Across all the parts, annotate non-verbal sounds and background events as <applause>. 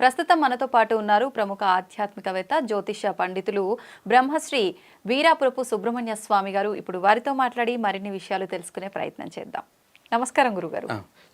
ప్రస్తుతం మనతో పాటు ఉన్నారు ప్రముఖ ఆధ్యాత్మికవేత్త జ్యోతిష పండితులు బ్రహ్మశ్రీ వీరాపురపు సుబ్రహ్మణ్య స్వామి గారు. ఇప్పుడు వారితో మాట్లాడి మరిన్ని విషయాలు తెలుసుకునే ప్రయత్నం చేద్దాం. నమస్కారం గురుగారు.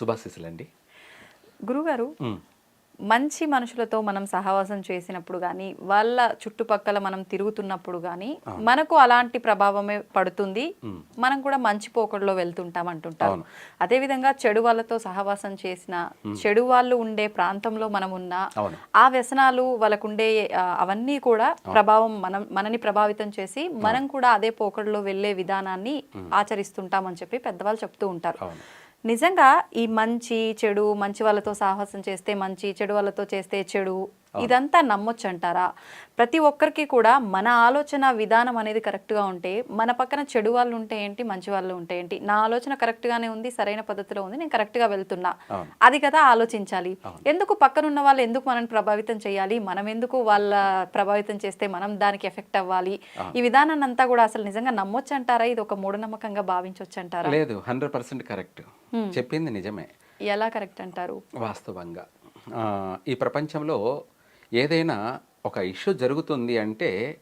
శుభాశీస్సులండి. గురుగారు మంచి మనుషులతో మనం సహవాసం చేసినప్పుడు కానీ వాళ్ళ చుట్టుపక్కల మనం తిరుగుతున్నప్పుడు కానీ మనకు అలాంటి ప్రభావమే పడుతుంది. మనం కూడా మంచి పోకడలో వెళ్తుంటాం అంటుంటాం. అదేవిధంగా చెడు వాళ్ళతో సహవాసం చేసిన చెడు వాళ్ళు ఉండే ప్రాంతంలో మనం ఉన్నా. ఆ వ్యసనాలు వాళ్ళకుండే అవన్నీ కూడా ప్రభావం మనం మనని ప్రభావితం చేసి మనం కూడా అదే పోకడలో వెళ్ళే విధానాన్ని ఆచరిస్తుంటాం అని చెప్పి పెద్దవాళ్ళు చెప్తూ ఉంటారు. నిజంగా ఈ మంచి చెడు మంచి వాళ్ళతో సాహసం చేస్తే మంచి చెడు వాళ్ళతో చేస్తే చెడు ఇదంతా నమ్మొచ్చు అంటారా ప్రతి ఒక్కరికి కూడా మన ఆలోచన విధానం అనేది కరెక్ట్గా ఉంటే మన పక్కన చెడు వాళ్ళు ఉంటే ఏంటి మంచి వాళ్ళు ఉంటే ఏంటి? నా ఆలోచన కరెక్ట్గానే ఉంది సరైన పద్ధతిలో ఉంది నేను కరెక్ట్గా వెళ్తున్నా. అది కదా ఆలోచించాలి. ఎందుకు పక్కనున్న వాళ్ళు ఎందుకు మనల్ని ప్రభావితం చేయాలి? మనం ఎందుకు వాళ్ళ ప్రభావితం చేస్తే మనం దానికి ఎఫెక్ట్ అవ్వాలి? ఈ విధానాన్ని అంతా కూడా అసలు నిజంగా నమ్మొచ్చు అంటారా ఇది ఒక మూఢనమ్మకంగా భావించవచ్చు అంటారా లేదు హండ్రెడ్ పర్సెంట్ కరెక్ట్. చెప్పింది నిజమే. ఎలా కరెక్ట్ అంటారు? వాస్తవంగా. ఈ ప్రపంచంలో ఏదైనా ఒక ఇష్యూ జరుగుతుంది అంటే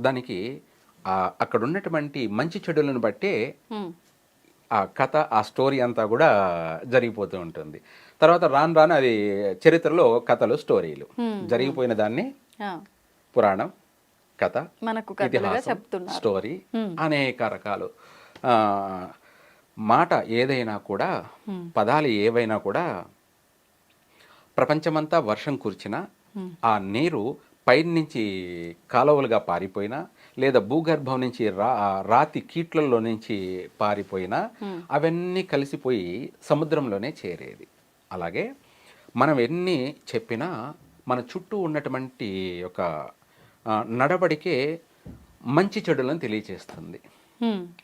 దానికి అక్కడ ఉన్నటువంటి మంచి చెడులను బట్టే. ఆ కథ ఆ స్టోరీ అంతా కూడా జరిగిపోతూ ఉంటుంది. తర్వాత రాను రాను అది చరిత్రలో కథలు స్టోరీలు. జరిగిపోయిన దాన్ని పురాణం కథ మనకు ఇతిహాసం, స్టోరీ అనేక రకాలు. మాట ఏదైనా కూడా పదాలు ఏవైనా కూడా ప్రపంచమంతా వర్షం కురిచినా ఆ నీరు పైనుంచి కాలువలుగా పారిపోయినా లేదా భూగర్భం నుంచి రా రాతి కీట్లలో నుంచి పారిపోయినా అవన్నీ కలిసిపోయి సముద్రంలోనే చేరేది. అలాగే మనం ఎన్ని చెప్పినా మన చుట్టూ ఉన్నటువంటి ఒక నడవడికే మంచి చెడులను తెలియచేస్తుంది.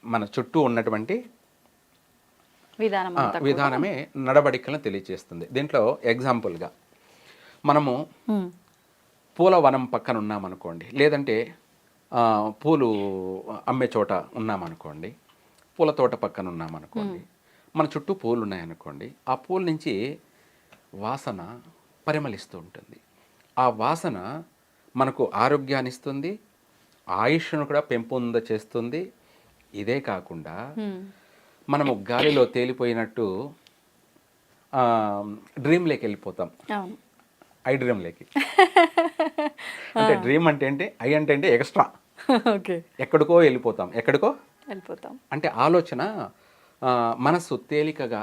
మన చుట్టూ ఉన్నటువంటి విధానమే నడవడికలను తెలియచేస్తుంది. దీంట్లో ఎగ్జాంపుల్గా మనము. పూల వనం పక్కన ఉన్నామనుకోండి లేదంటే పూలు అమ్మే చోట ఉన్నామనుకోండి పూల తోట పక్కన ఉన్నామనుకోండి మన చుట్టూ పూలు ఉన్నాయనుకోండి ఆ పూల నుంచి వాసన పరిమళిస్తూ ఉంటుంది. ఆ వాసన మనకు ఆరోగ్యాన్ని ఇస్తుంది ఆయుష్ను కూడా పెంపొంద చేస్తుంది. ఇదే కాకుండా. మనము గాలిలో తేలిపోయినట్టు డ్రీమ్లోకి వెళ్ళిపోతాం ఐ డ్రీమ్లోకి అంటే డ్రీమ్ అంటే ఏంటి? ఐ అంటే ఏంటి? ఎక్స్ట్రా. ఓకే. ఎక్కడికో వెళ్ళిపోతాం. ఎక్కడికో? వెళ్ళిపోతాం. అంటే ఆలోచన ఆ, మనస్సు తేలికగా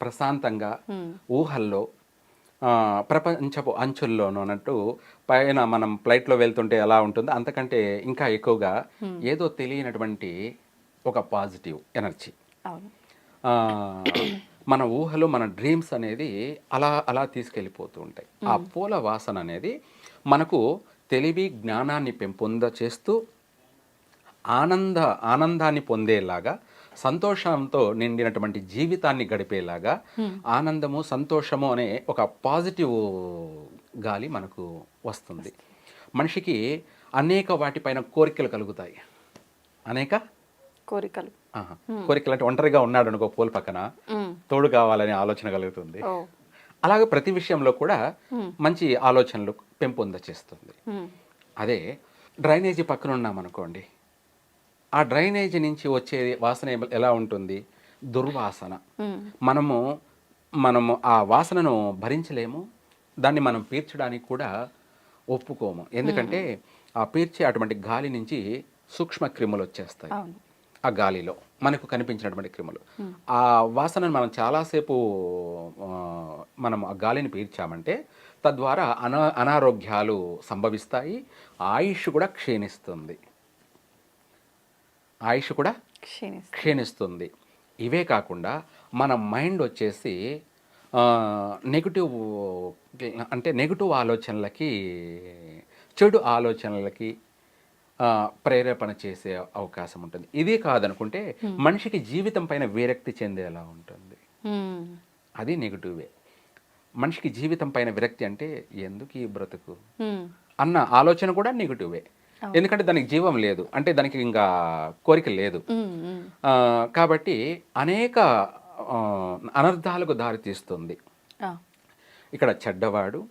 ప్రశాంతంగా ఊహల్లో ప్రపంచపు అంచుల్లోనూ అన్నట్టు పైన మనం ఫ్లైట్లో వెళ్తుంటే ఎలా ఉంటుందో అంతకంటే ఇంకా ఎక్కువగా ఏదో తెలియనటువంటి ఒక పాజిటివ్ ఎనర్జీ మన ఊహలు మన డ్రీమ్స్ అనేది అలా అలా తీసుకెళ్ళిపోతూ ఉంటాయి. ఆ పూల వాసన అనేది మనకు తెలివి జ్ఞానాన్ని పెంపొంద చేస్తూ ఆనంద ఆనందాన్ని పొందేలాగా సంతోషంతో నిండినటువంటి జీవితాన్ని గడిపేలాగా ఆనందము సంతోషము అనే ఒక పాజిటివ్ గాలి మనకు వస్తుంది. మనిషికి అనేక వాటిపైన కోరికలు కలుగుతాయి. అనేక? కోరికలు. కోరికలు అంటే ఒంటరిగా ఉన్నాడు అనుకో పూల పక్కన. తోడు కావాలనే ఆలోచన కలుగుతుంది. అలాగే ప్రతి విషయంలో కూడా మంచి ఆలోచనలు పెంపొంద చేస్తుంది. హ్మ్. అదే డ్రైనేజీ పక్కన ఉన్నామనుకోండి ఆ డ్రైనేజీ నుంచి వచ్చే వాసన ఎలా ఉంటుంది? దుర్వాసన. మనము మనము ఆ వాసనను భరించలేము. దాన్ని మనం పీల్చడానికి కూడా ఒప్పుకోము. ఎందుకంటే ఆ పీల్చే అటువంటి గాలి నుంచి సూక్ష్మ క్రిములు వచ్చేస్తాయి. ఆ గాలిలో. మనకు కనిపించినటువంటి క్రిములు. ఆ వాసనను మనం చాలాసేపు మనం ఆ గాలిని పీల్చామంటే తద్వారా అనా అనారోగ్యాలు సంభవిస్తాయి. ఆయుష్ కూడా క్షీణిస్తుంది. ఆయుష్ కూడా క్షీణిస్తుంది. క్షీణిస్తుంది. ఇవే కాకుండా మన మైండ్ వచ్చేసి నెగిటివ్ అంటే నెగిటివ్ ఆలోచనలకి చెడు ఆలోచనలకి ప్రేరేపణ చేసే అవకాశం ఉంటుంది. ఇదే కాదనుకుంటే మనిషికి జీవితం పైన విరక్తి చెందేలా ఉంటుంది. అది నెగిటివే. మనిషికి జీవితం పైన విరక్తి అంటే ఎందుకు ఈ బ్రతుకు. అన్న ఆలోచన కూడా నెగిటివే. ఎందుకంటే దానికి జీవం లేదు. అంటే దానికి ఇంకా కోరిక లేదు. కాబట్టి అనేక అనర్థాలకు దారితీస్తుంది ఆ. ఇక్కడ చెడ్డవాడు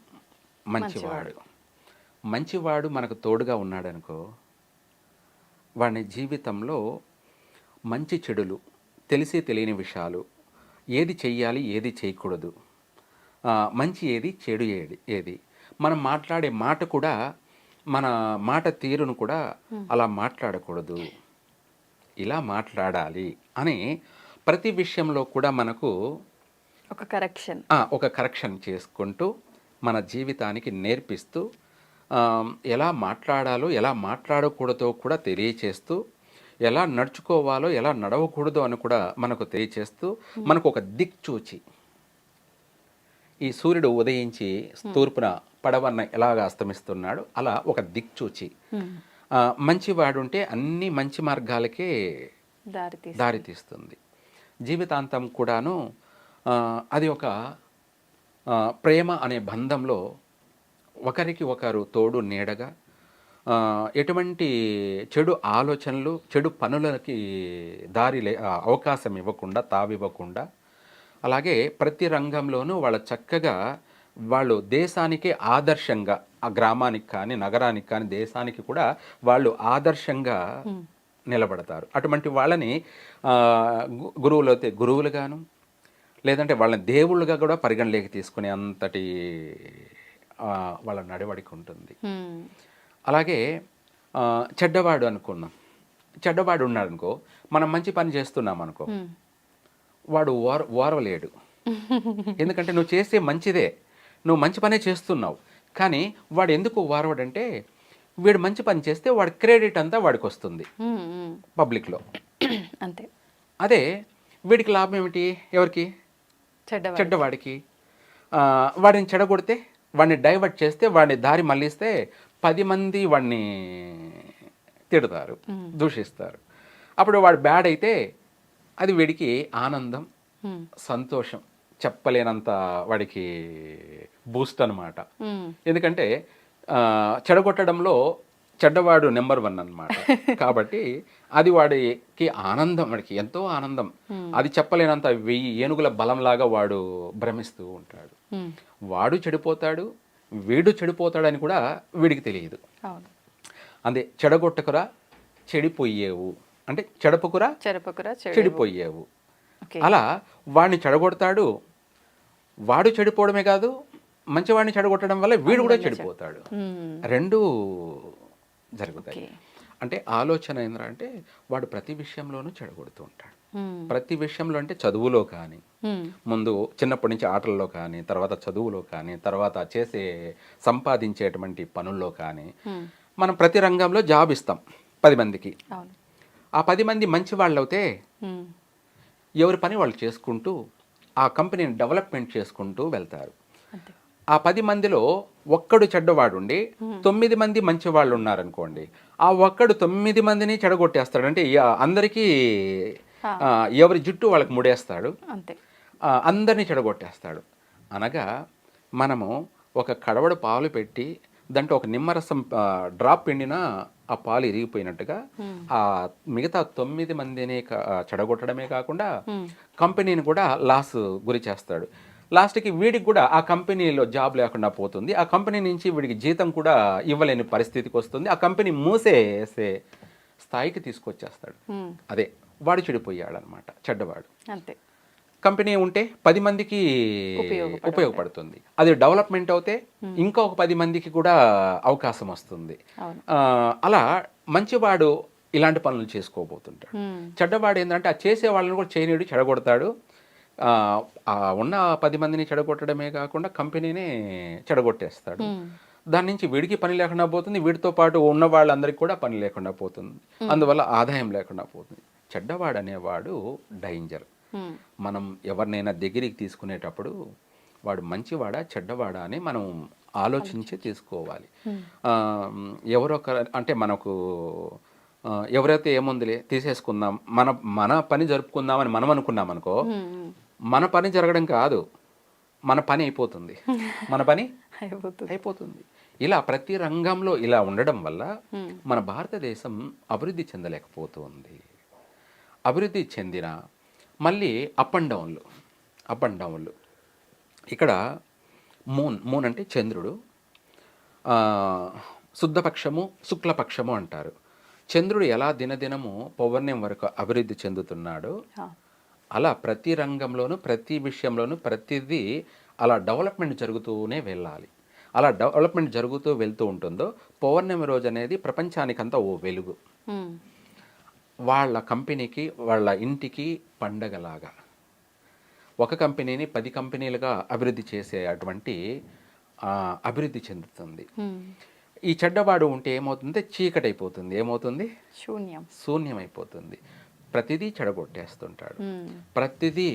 మంచివాడు. మంచివాడు మనకు తోడుగా ఉన్నాడనుకో వాడి జీవితంలో మంచి చెడులు తెలిసి తెలియని విషయాలు ఏది చెయ్యాలి ఏది చేయకూడదు. మంచి ఏది చెడు ఏది ఏది. మనం మాట్లాడే మాట కూడా మన మాట తీరును కూడా అలా మాట్లాడకూడదు. ఇలా మాట్లాడాలి అని ప్రతి విషయంలో కూడా మనకు ఒక కరెక్షన్. ఒక కరెక్షన్ చేసుకుంటూ మన జీవితానికి నేర్పిస్తూ ఎలా మాట్లాడాలో ఎలా మాట్లాడకూడదో కూడా తెలియచేస్తూ ఎలా నడుచుకోవాలో ఎలా నడవకూడదో అని కూడా మనకు తెలియచేస్తూ మనకు ఒక దిక్చూచి ఈ సూర్యుడు ఉదయించి తూర్పున పడవన్న ఎలాగ అస్తమిస్తున్నాడు అలా ఒక దిక్చూచి ఆ, మంచివాడు ఉంటే అన్ని మంచి మార్గాలకే దారి తీసి దారి తీస్తుంది. జీవితాంతం కూడాను అది ఒక ప్రేమ అనే బంధంలో ఒకరికి ఒకరు తోడు నీడగా ఎటువంటి చెడు ఆలోచనలు చెడు పనులకి దారి లే అవకాశం ఇవ్వకుండా తావివ్వకుండా అలాగే ప్రతి రంగంలోనూ వాళ్ళ చక్కగా వాళ్ళు దేశానికే ఆదర్శంగా ఆ గ్రామానికి కానీ నగరానికి కానీ దేశానికి కూడా వాళ్ళు ఆదర్శంగా నిలబడతారు. అటువంటి వాళ్ళని గురువులు అయితే గురువులుగాను లేదంటే వాళ్ళని దేవుళ్ళుగా కూడా పరిగణలోకి తీసుకునే అంతటి వాళ్ళ నడవడిక ఉంటుంది. అలాగే చెడ్డవాడు అనుకున్నాం. చెడ్డవాడు ఉన్నాడు అనుకో మనం మంచి పని చేస్తున్నాం అనుకో. వాడు ఓర ఓరవలేడు. <laughs> ఎందుకంటే నువ్వు చేసే మంచిదే. నువ్వు మంచి పనే చేస్తున్నావు. కానీ వాడు ఎందుకు ఓరవడంటే వీడు మంచి పని చేస్తే వాడి క్రెడిట్ అంతా వాడికి వస్తుంది. పబ్లిక్లో. <clears throat> అంతే. అదే వీడికి లాభం ఏమిటి? ఎవరికి? చెడ్డవాడు చెడ్డవాడికి. వాడిని చెడగొడితే వాడిని డైవర్ట్ చేస్తే వాడిని దారి మళ్ళిస్తే పది మంది వాడిని తిడతారు దూషిస్తారు అప్పుడు వాడు బ్యాడ్ అయితే అది వీడికి ఆనందం. సంతోషం చెప్పలేనంత వాడికి బూస్ట్ అన్నమాట మ్మ్. ఎందుకంటే చెడగొట్టడంలో చెడ్డవాడు నెంబర్ వన్ అన్నమాట. <laughs> కాబట్టి అది వాడికి ఆనందం వాడికి ఎంతో ఆనందం. అది చెప్పలేనంత వెయ్యి ఏనుగుల బలంలాగా వాడు భ్రమిస్తూ ఉంటాడు. వాడు చెడిపోతాడు వీడు చెడిపోతాడని కూడా వీడికి తెలియదు. అందే చెడగొట్టకురా చెడిపోయేవు. అంటే చెడపకురా చెరపకురా చెడు చెడిపోయేవు. అలా వాడిని చెడగొడతాడు వాడు చెడిపోవడమే కాదు మంచివాడిని చెడగొట్టడం వల్ల వీడు కూడా చెడిపోతాడు. రెండు జరుగుతాయి అంటే ఆలోచన ఏంటంటే వాడు ప్రతి విషయంలోనూ చెడగొడుతూ ఉంటాడు. ప్రతి విషయంలో అంటే చదువులో కానీ. ముందు చిన్నప్పటి నుంచి ఆటల్లో కానీ తర్వాత చదువులో కానీ తర్వాత చేసే సంపాదించేటువంటి పనుల్లో కానీ. మనం ప్రతి రంగంలో జాబ్ ఇస్తాం పది మందికి ఆ పది మంది మంచి వాళ్ళు అయితే. ఎవరి పని వాళ్ళు చేసుకుంటూ ఆ కంపెనీని డెవలప్మెంట్ చేసుకుంటూ వెళ్తారు ఆ పది మందిలో ఒక్కడు చెడ్డవాడు ఉండి తొమ్మిది మంది మంచి వాళ్ళు ఉన్నారనుకోండి ఆ ఒక్కడు తొమ్మిది మందిని చెడగొట్టేస్తాడు. అంటే అందరికీ ఎవరి జుట్టు వాళ్ళకి ముడేస్తాడు అందరినీ చెడగొట్టేస్తాడు. అనగా మనము ఒక కడవడు పాలు పెట్టి దాంట్లో ఒక నిమ్మరసం డ్రాప్ పిండినా ఆ పాలు ఇరిగిపోయినట్టుగా ఆ మిగతా తొమ్మిది మందిని చెడగొట్టడమే కాకుండా కంపెనీని కూడా లాస్ గురి చేస్తాడు. లాస్ట్కి వీడికి కూడా ఆ కంపెనీలో జాబ్ లేకుండా పోతుంది. ఆ కంపెనీ నుంచి వీడికి జీతం కూడా ఇవ్వలేని పరిస్థితికి వస్తుంది. ఆ కంపెనీ మూసేసే స్థాయికి తీసుకొచ్చేస్తాడు. అదే వాడు చెడిపోయాడు అనమాట చెడ్డవాడు. అంతే. కంపెనీ ఉంటే పది మందికి ఉపయోగపడుతుంది. అది డెవలప్మెంట్ అవుతే ఇంకా ఒక పది మందికి కూడా అవకాశం వస్తుంది. అలా మంచివాడు ఇలాంటి పనులు చేసుకోబోతుంటాడు. చెడ్డవాడు ఏంటంటే ఆ చేసే వాళ్ళని కూడా చేయనీడు చెడగొడతాడు. ఉన్న పది మందిని చెడగొట్టడమే కాకుండా కంపెనీనే చెడగొట్టేస్తాడు. దాని నుంచి వీడికి పని లేకుండా పోతుంది. వీడితో పాటు ఉన్న వాళ్ళందరికీ కూడా పని లేకుండా పోతుంది. అందువల్ల ఆదాయం లేకుండా పోతుంది. చెడ్డవాడు అనేవాడు డేంజర్. మనం ఎవరినైనా దగ్గరికి తీసుకునేటప్పుడు వాడు మంచివాడా చెడ్డవాడా అని మనం ఆలోచించి తీసుకోవాలి. ఎవరొక అంటే మనకు ఎవరైతే ఏముందిలే తీసేసుకుందాం మన మన పని జరుపుకుందామని మనం అనుకున్నాం అనుకో మన పని జరగడం కాదు మన పని అయిపోతుంది. <laughs> మన పని అయిపోతుంది. అయిపోతుంది. ఇలా ప్రతి రంగంలో ఇలా ఉండడం వల్ల మన భారతదేశం అభివృద్ధి చెందలేకపోతుంది. అభివృద్ధి చెందిన మళ్ళీ అప్ అండ్ డౌన్లు అప్ అండ్ డౌన్లు ఇక్కడ మూన్ మూన్ అంటే చంద్రుడు శుద్ధపక్షము శుక్లపక్షము అంటారు. చంద్రుడు ఎలా దినదినము పౌర్ణ్యం వరకు అభివృద్ధి చెందుతున్నాడో? అలా ప్రతి రంగంలోనూ ప్రతి విషయంలోనూ ప్రతిదీ అలా డెవలప్మెంట్ జరుగుతూనే వెళ్ళాలి. అలా డెవలప్మెంట్ జరుగుతూ వెళ్తూ ఉంటుందో పౌర్ణమి రోజు అనేది ప్రపంచానికంతా ఓ వెలుగు. వాళ్ళ కంపెనీకి వాళ్ళ ఇంటికి పండగలాగా. ఒక కంపెనీని పది కంపెనీలుగా అభివృద్ధి చేసే అటువంటి అభివృద్ధి చెందుతుంది. ఈ చెడ్డవాడు ఉంటే ఏమవుతుంది? చీకటి అయిపోతుంది ఏమవుతుంది? శూన్యం. శూన్యమైపోతుంది. ప్రతిదీ చెడగొట్టేస్తుంటాడు. ప్రతిదీ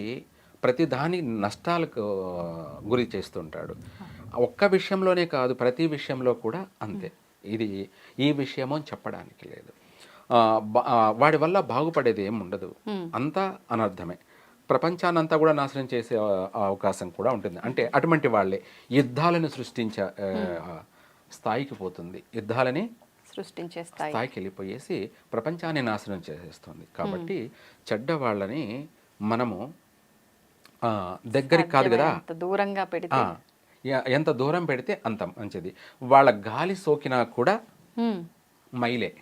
ప్రతి దాని నష్టాలకు గురి చేస్తుంటాడు. ఒక్క విషయంలోనే కాదు ప్రతి విషయంలో కూడా అంతే. ఇది ఈ విషయము అని చెప్పడానికి లేదు. వాడి వల్ల బాగుపడేది ఏం ఉండదు. అంతా అనర్థమే. ప్రపంచాన్నంతా కూడా నాశనం చేసే అవకాశం కూడా ఉంటుంది. అంటే అటువంటి వాళ్ళే యుద్ధాలను సృష్టించే స్థాయికి పోతుంది. యుద్ధాలని సృష్టించే స్థాయి. స్థాయికి వెళ్ళిపోయేసి ప్రపంచాన్ని నాశనం చేసేస్తుంది. కాబట్టి చెడ్డ వాళ్ళని మనము దగ్గరికి కాదు కదా? దూరంగా పెడితే. ఎంత దూరం పెడితే అంత మంచిది. వాళ్ళ గాలి సోకినా కూడా మైలే.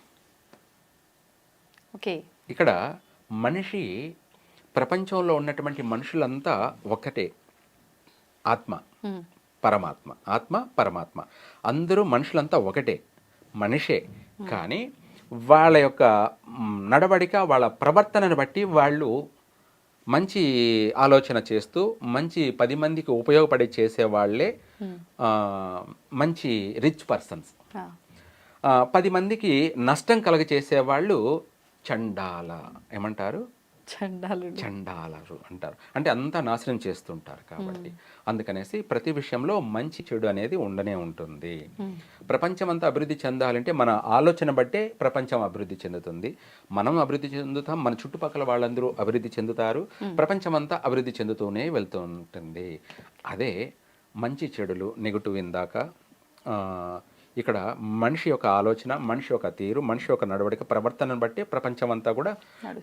ఓకే. ఇక్కడ మనిషి ప్రపంచంలో ఉన్నటువంటి మనుషులంతా ఒక్కటే ఆత్మ. పరమాత్మ. ఆత్మ పరమాత్మ. అందరూ మనుషులంతా ఒకటే. మనిషే. కానీ వాళ్ళ యొక్క నడవడిక వాళ్ళ ప్రవర్తనను బట్టి వాళ్ళు మంచి ఆలోచన చేస్తూ మంచి పది మందికి ఉపయోగపడే చేసే వాళ్ళే ఆ, మంచి రిచ్ పర్సన్స్. పది మందికి నష్టం కలగ చేసేవాళ్ళు చండాల. ఏమంటారు? చండాలు చండాలరు అంటారు. అంటే అంతా నాశనం చేస్తుంటారు కాబట్టి. అందుకనేసి ప్రతి విషయంలో మంచి చెడు అనేది ఉండనే ఉంటుంది. ప్రపంచం అంతా అభివృద్ధి చెందాలంటే మన ఆలోచన బట్టే ప్రపంచం అభివృద్ధి చెందుతుంది. మనం అభివృద్ధి చెందుతాం మన చుట్టుపక్కల వాళ్ళందరూ అభివృద్ధి చెందుతారు. ప్రపంచం అంతా అభివృద్ధి చెందుతూనే వెళ్తూ ఉంటుంది అదే మంచి చెడులు నెగిటివ్ ఇందాక ఇక్కడ మనిషి యొక్క ఆలోచన మనిషి యొక్క తీరు మనిషి యొక్క నడవడిక ప్రవర్తనను బట్టి ప్రపంచం అంతా కూడా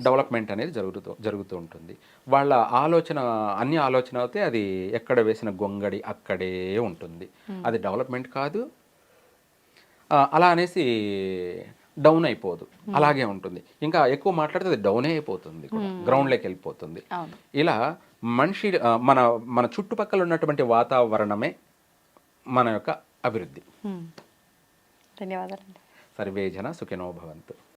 డెవలప్మెంట్ అనేది జరుగుతూ జరుగుతూ ఉంటుంది. వాళ్ళ ఆలోచన అన్ని ఆలోచన అయితే అది ఎక్కడ వేసిన గొంగడి అక్కడే ఉంటుంది. అది డెవలప్మెంట్ కాదు. అలా అనేసి డౌన్ అయిపోదు. అలాగే ఉంటుంది. ఇంకా ఎక్కువ మాట్లాడితే అది డౌనే అయిపోతుంది గ్రౌండ్లోకి వెళ్ళిపోతుంది. ఇలా మనిషి మన మన చుట్టుపక్కల ఉన్నటువంటి వాతావరణమే మన యొక్క అభివృద్ధి. ఉమ్. ధన్యవాదాలండి సర్వే జన సుఖినో భవంతు